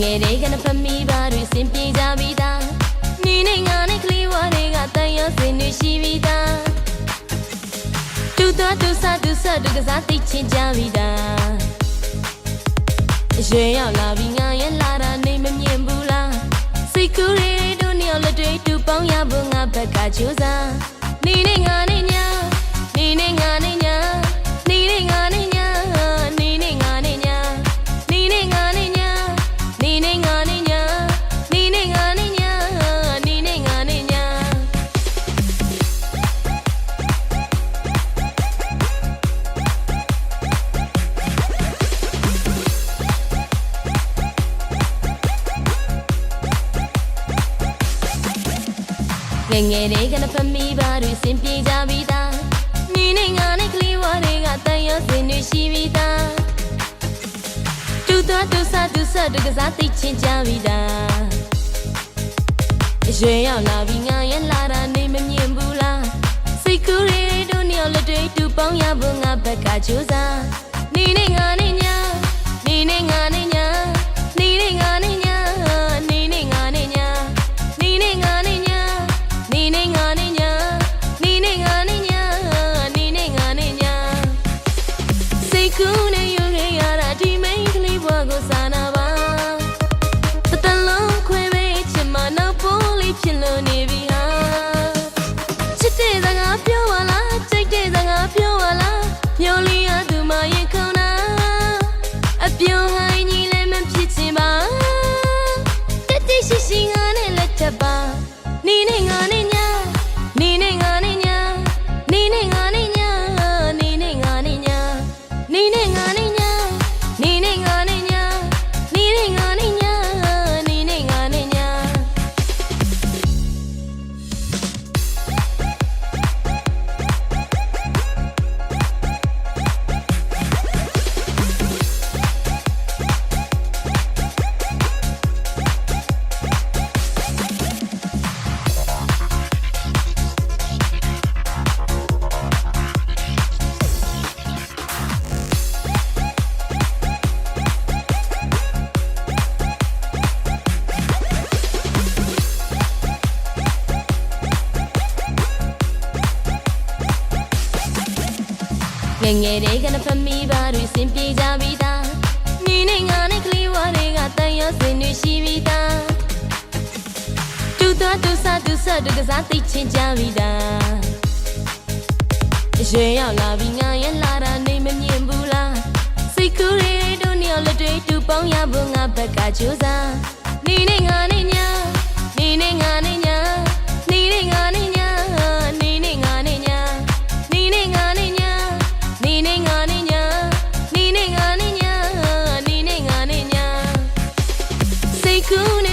ငယ်လေးကနဖမီပါတွေစင်ပြေကြပြီးသားနီနဲ့ငါနဲ့ကလေးဝါတွေကတန်ရုံစင်တွေရှိပြီးသားတူတော်တူဆတူဆတူကစားသိချင်းကြပြီးသားရွှေရောက်လာပြီးငါရဲ့လာတာနေမမြင်ဘူးလားစိတ်ကူးတွေတို့နှစ်ယောက်လက်တွေတူပေါင်းရဖို့ငါဘက်ကကြိုးစားနီနဲ့ငါနဲ့ညာနီနဲ့ငါ ငယ်ငယ်လေးကနဖမီပါတွေစင်ပြေကြပြီးသားညီနဲ့ငါနဲ့ကလေးဝါတွေကတန်ရုံစင်တွေရှိပြီးသားတူတော်တူဆတူဆတူကစားသိချင်းကြပြီးသားရွှေရောက်လာပြီးငါရဲ့လာတာနေမမြင်ဘူးလားစိတ်ကူးတွေတို့နှစ်ယောက်လက်တွေတူပေါင်းရဖို့ငါဘက်ကကြိုးစားညီနဲ့ငါနဲ့ ငယ်ငယ်လေးကနဖမီပါတွေစင်ပြေကြပြီးသားညီနဲ့ငါနဲ့ကလေးဝါတွေကတန်ရုံစင်တွေရှိပြီးသားတူတော်တူဆတူဆတူကစားသိချင်းကြပြီးသားရွှေရောက်လာပြီးငါရဲ့လာတာနေမမြင်ဘူးလားစိတ်ကူးတွေတို့နှစ်ယောက်လက်တွေတူပေါင်းရဖို့ငါဘက်ကကြိုးစားညီနဲ့ငါနဲ့ soon.